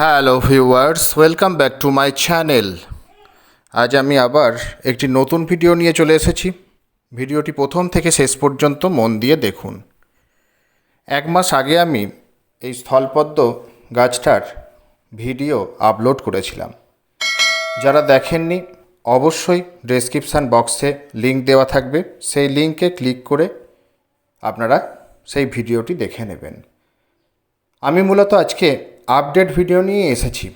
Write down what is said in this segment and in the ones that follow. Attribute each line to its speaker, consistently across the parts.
Speaker 1: Hello viewers, welcome back to my channel. আজ আমি আবার একটি নতুন ভিডিও নিয়ে চলে এসেছি। ভিডিওটি প্রথম থেকে শেষ পর্যন্ত মন দিয়ে দেখুন। এক মাস আগে আমি এই স্থলপদ্ম গাছটার ভিডিও আপলোড করেছিলাম। যারা দেখেননি, অবশ্যই ডেসক্রিপশান বক্সে লিংক দেওয়া থাকবে। সেই লিঙ্কে ক্লিক করে আপনারা সেই ভিডিওটি দেখে নেবেন। আমি মূলত আজকে আপডেট ভিডিও নিয়ে এসেছি।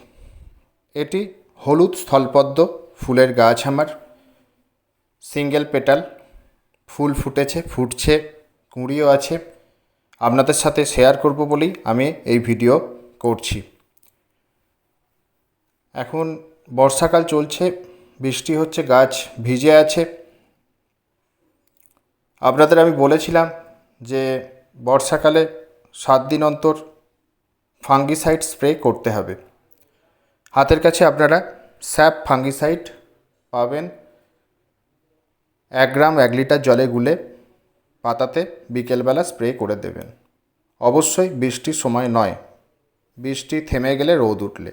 Speaker 1: এটি হলুদ স্থলপদ্ম, ফুলের গাছ আমার, সিঙ্গেল পেটাল, ফুল ফুটেছে, ফুটছে, কুঁড়িও আছে। আপনাদের সাথে শেয়ার করব বলেই আমি এই ভিডিও করছি। এখন বর্ষাকাল চলছে, বৃষ্টি হচ্ছে, গাছ ভিজে আছে। আপনাদের আমি বলেছিলাম যে বর্ষাকালে সাত দিন অন্তর ফাঙ্গিসাইড স্প্রে করতে হবে। হাতের কাছে আপনারা স্যাপ ফাঙ্গিসাইড পাবেন। এক গ্রাম এক লিটার জলে গুলে পাতাতে বিকেলবেলা স্প্রে করে দেবেন। অবশ্যই বৃষ্টির সময় নয়। বৃষ্টি থেমে গেলে রোদ উঠলে।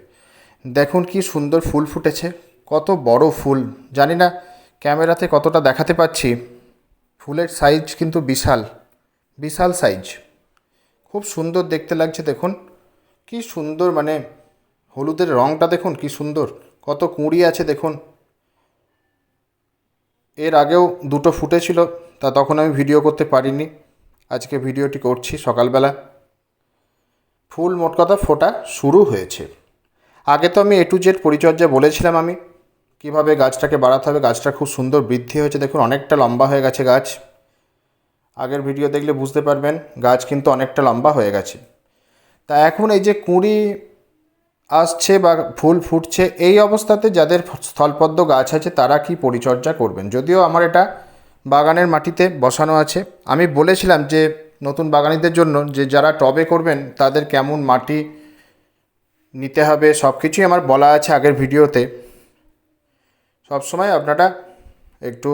Speaker 1: দেখুন কি সুন্দর ফুল ফুটেছে। কত বড় ফুল। জানি না ক্যামেরাতে কতটা দেখাতে পাচ্ছি। ফুলের সাইজ কিন্তু বিশাল। বিশাল সাইজ। খুব সুন্দর দেখতে লাগছে, দেখুন। কি সুন্দর মানে হলুদের রঙটা দেখুন, কি সুন্দর। কত কুঁড়ি আছে দেখুন। এর আগেও দুটো ফুটেছিল, তা তখন আমি ভিডিও করতে পারিনি। আজকে ভিডিওটি করছি সকালবেলা। ফুল মোট কথা ফোটা শুরু হয়েছে। আগে তো আমি এ টু জেড পরিচর্যা বলেছিলাম আমি, কীভাবে গাছটাকে বাড়াতে হবে। গাছটা খুব সুন্দর বৃদ্ধি হয়েছে, দেখুন অনেকটা লম্বা হয়ে গেছে গাছ। আগের ভিডিও দেখলে বুঝতে পারবেন, গাছ কিন্তু অনেকটা লম্বা হয়ে গেছে। তা এখন এই যে কুঁড়ি আসছে বা ফুল ফুটছে, এই অবস্থাতে যাদের স্থলপদ্ম গাছ আছে তারা কি পরিচর্যা করবেন? যদিও আমার এটা বাগানের মাটিতে বসানো আছে। আমি বলেছিলাম যে নতুন বাগানিদের জন্য যে যারা টবে করবেন তাদের কেমন মাটি নিতে হবে সব কিছুই আমার বলা আছে আগের ভিডিওতে। সবসময় আপনারা একটু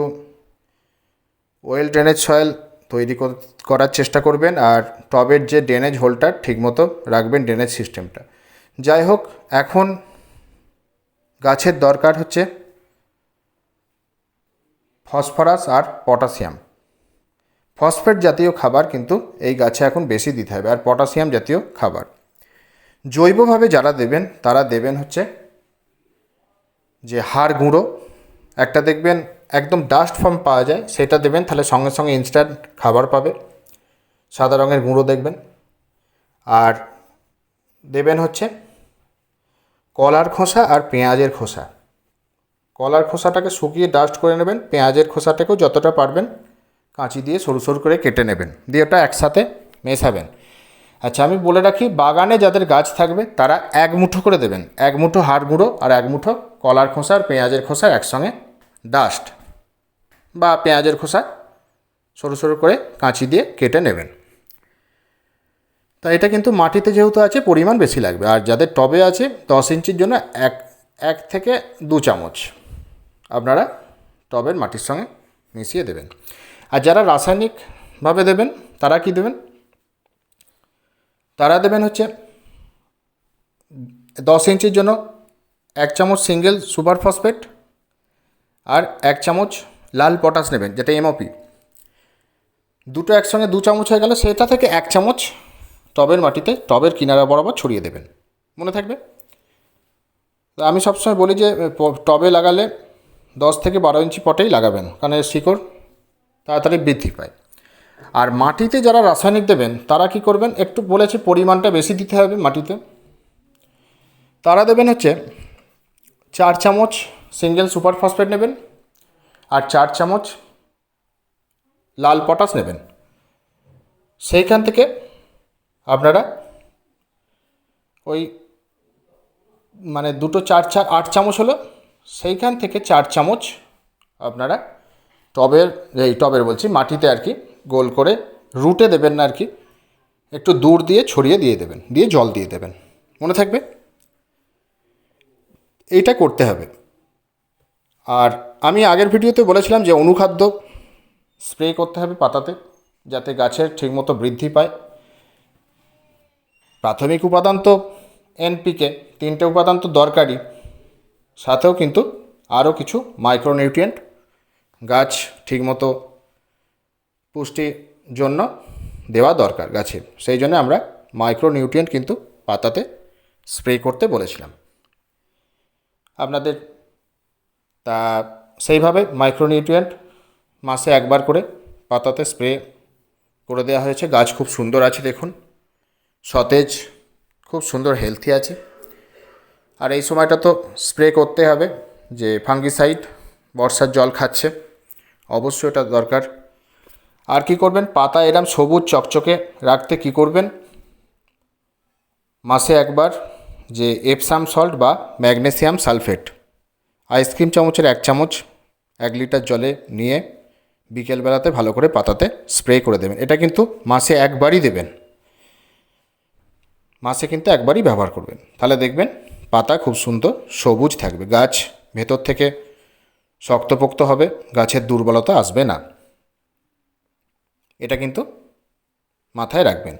Speaker 1: ওয়েল ড্রেনেজ সয়েল তৈরি করার চেষ্টা করবেন আর টবের যে ড্রেনেজ হোলটা ঠিকমতো রাখবেন ড্রেনেজ সিস্টেমটা যাই হোক, এখন গাছের দরকার হচ্ছে ফসফরাস আর পটাশিয়াম। ফসফেট জাতীয় খাবার কিন্তু এই গাছে এখন বেশি দিতে হবে, আর পটাশিয়াম জাতীয় খাবার। জৈবভাবে যারা দেবেন, তারা দেবেন হচ্ছে যে হাড় গুঁড়ো। একটা দেখবেন একদম ডাস্ট ফর্ম পাওয়া যায়, সেটা দেবেন, তাহলে সঙ্গে সঙ্গে ইনস্ট্যান্ট খাবার পাবে। সাদা রঙের গুঁড়ো দেখবেন। আর দেবেন হচ্ছে কলার খোসা আর পেঁয়াজের খোসা। কলার খোসাটাকে শুকিয়ে ডাস্ট করে নেবেন, পেঁয়াজের খোসাটাকেও যতটা পারবেন কাঁচি দিয়ে সরু সরু করে কেটে নেবেন, দিয়ে ওটা একসাথে মেশাবেন। আচ্ছা আমি বলে রাখি, বাগানে যাদের গাছ থাকবে, তারা এক মুঠো করে দেবেন। এক মুঠো হাড় গুঁড়ো আর এক মুঠো কলার খোসা আর পেঁয়াজের খোসা একসঙ্গে ডাস্ট বা পেঁয়াজের খোসা সরু সরু করে কাঁচি দিয়ে কেটে নেবেন। তা এটা কিন্তু মাটিতে যেহেতু আছে, পরিমাণ বেশি লাগবে। আর যাদের টবে আছে, দশ ইঞ্চির জন্য এক এক থেকে দু চামচ আপনারা টবের মাটির সঙ্গে মিশিয়ে দেবেন। আর যারা রাসায়নিকভাবে দেবেন, তারা কি দেবেন? তারা দেবেন হচ্ছে দশ ইঞ্চির জন্য এক চামচ সিঙ্গেল সুপার ফসফেট আর এক চামচ লাল পটাশ নেবেন, যেটা এমওপি দুটো একসঙ্গে দু চামচ হয়ে গেলে সেটা থেকে এক চামচ টবের মাটিতে, টবের কিনারা বরাবর ছড়িয়ে দেবেন। মনে থাকবে? আমি সবসময় বলি যে টবে লাগালে দশ থেকে বারো ইঞ্চি পটেই লাগাবেন, কারণ এর শিকড় তাড়াতাড়ি বৃদ্ধি পায়। আর মাটিতে যারা রাসায়নিক দেবেন, তারা কি করবেন? একটু বলেছে পরিমাণটা বেশি দিতে হবে মাটিতে। তারা দেবেন হচ্ছে চার চামচ সিঙ্গেল সুপার ফসফেট নেবেন আর চার চামচ লাল পটাশ নেবেন। সেইখান থেকে আপনারা ওই মানে দুটো চার চার আট চামচ হলো, সেইখান থেকে চার চামচ আপনারা টবের, এই টবের বলছি, মাটিতে আর কি গোল করে রুটে দেবেন না আর কি, একটু দূর দিয়ে ছড়িয়ে দিয়ে দেবেন, দিয়ে জল দিয়ে দেবেন। মনে থাকবে? এইটা করতে হবে। আর আমি আগের ভিডিওতে বলেছিলাম যে অনুখাদ্য স্প্রে করতে হবে পাতাতে, যাতে গাছের ঠিকমতো বৃদ্ধি পায়। প্রাথমিক উপাদান তো এনপিকে, তিনটে উপাদান তো দরকারই। সাথেও কিন্তু আরও কিছু মাইক্রোনিউট্রিয়েন্ট গাছ ঠিকমতো পুষ্টির জন্য দেওয়া দরকার গাছের সেই জন্য আমরা মাইক্রোনিউট্রিয়েন্ট কিন্তু পাতাতে স্প্রে করতে বলেছিলাম। আপনাদের তা সেইভাবে মাইক্রোনিউট্রিয়েন্ট মাসে একবার করে পাতাতে স্প্রে করে দেওয়া হয়েছে। গাছ খুব সুন্দর আছে দেখুন। সতেজ, খুব সুন্দর হেলথি আছে। আর এই সময়টা তো স্প্রে করতে হবে যে ফাঙ্গিসাইড বর্ষার জল খাচ্ছে। অবশ্যই এটা দরকার। আর কি করবেন? পাতা এরম সবুজ চকচকে রাখতে কি করবেন? মাসে একবার যে এপসাম সল্ট বা ম্যাগনেসিয়াম সালফেট আইসক্রিম চামচের এক চামচ, এক লিটার জলে নিয়ে বিকেলবেলাতে ভালো করে পাতাতে স্প্রে করে দেবেন। এটা কিন্তু মাসে একবারই দেবেন। মাসে কিন্তু একবারই ব্যবহার করবেন। তাহলে দেখবেন পাতা খুব সুন্দর সবুজ থাকবে। গাছ ভেতর থেকে শক্তপোক্ত হবে, গাছের দুর্বলতা আসবে না। এটা কিন্তু মাথায় রাখবেন।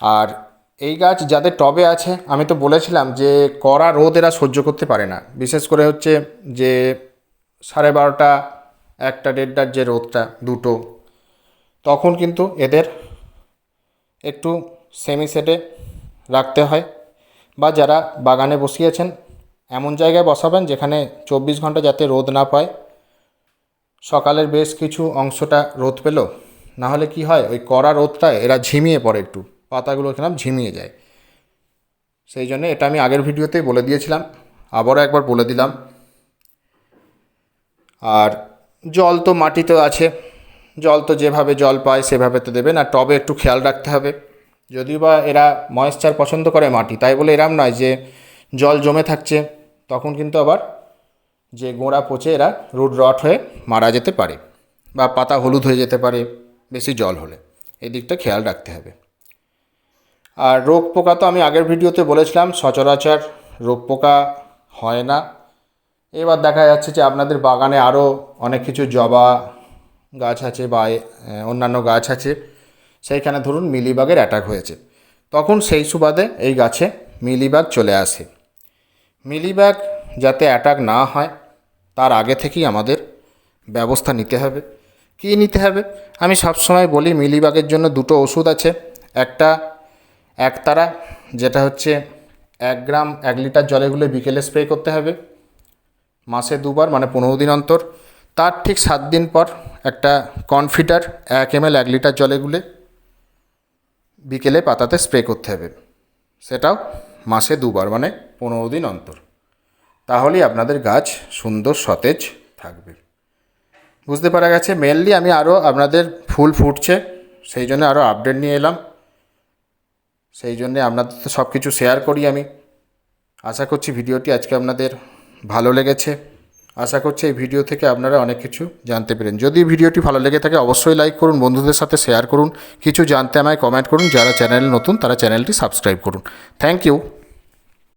Speaker 1: আর এই গাছ যাদের টবে আছে, আমি তো বলেছিলাম যে কড়া রোদ এরা সহ্য করতে পারে না। বিশেষ করে হচ্ছে যে সাড়ে বারোটা, একটা দেড়টার যে রোদটা দুটো, তখন কিন্তু এদের একটু সেমি সেটে রাখতে হয় বা যারা বাগানে বসিয়েছেন, এমন জায়গায় বসাবেন যেখানে চব্বিশ ঘণ্টা যাতে রোদ না পায়। সকালের বেশ কিছু অংশটা রোদ পেল না হলে কি হয়, ওই কড়া রোদটায় এরা ঝিমিয়ে পড়ে একটু। পাতাগুলো কিরম ঝিমিয়ে যায়। সেই জন্য এটা আমি আগের ভিডিওতেই বলে দিয়েছিলাম, আবারও একবার বলে দিলাম। আর জল তো মাটি তো আছে, জল তো যেভাবে জল পায় সেভাবে তো দেবেন আর টবে একটু খেয়াল রাখতে হবে। যদিও বা এরা ময়েশ্চার পছন্দ করে মাটি, তাই বলে এরম নয় যে জল জমে থাকছে, তখন কিন্তু আবার যে গোড়া পচে এরা রুট রট হয়ে মারা যেতে পারে বা পাতা হলুদ হয়ে যেতে পারে, বেশি জল হলে। এই দিকটা খেয়াল রাখতে হবে। আর রোগ পোকা তো আমি আগের ভিডিওতে বলেছিলাম, সচরাচর রোগ পোকা হয় না। এবার দেখা যাচ্ছে যে আপনাদের বাগানে আরও অনেক কিছু জবা গাছ আছে বা অন্যান্য গাছ আছে, সেইখানে ধরুন মিলিবাগের অ্যাটাক হয়েছে। তখন সেই সুবাদে এই গাছে মিলিবাগ চলে আসে। মিলিবাগ যাতে অ্যাটাক না হয়, তার আগে থেকেই আমাদের ব্যবস্থা নিতে হবে। কী নিতে হবে? আমি সবসময় বলি মিলিবাগের জন্য দুটো ওষুধ আছে। একটা একতারা, যেটা হচ্ছে এক গ্রাম, এক লিটার জলে গুলে বিকেলে স্প্রে করতে হবে। মাসে দুবার মানে পনেরো দিন অন্তর। তার ঠিক সাত দিন পর একটা কনফিটার এক এম এক লিটার জলে গুলে বিকেলে পাতাতে স্প্রে করতে হবে। সেটাও মাসে দুবার মানে পনেরো দিন অন্তর। তাহলেই আপনাদের গাছ সুন্দর সতেজ থাকবে। বুঝতে পারা গেছে? মেনলি আমি আরও আপনাদের ফুল ফুটছে, সেই জন্য আরও আপডেট নিয়ে এলাম। সেই জন্যে আপনাদের তো সব কিছু শেয়ার করি আমি। আশা করছি ভিডিওটি আজকে আপনাদের ভালো লেগেছে। আশা করছি এই ভিডিও থেকে আপনারা অনেক কিছু জানতে পেরেন। যদি ভিডিওটি ভালো লেগে থাকে, অবশ্যই লাইক করুন, বন্ধুদের সাথে শেয়ার করুন, কিছু জানতে আমায় কমেন্ট করুন, যারা চ্যানেল নতুন, তারা চ্যানেলটি সাবস্ক্রাইব করুন। Thank you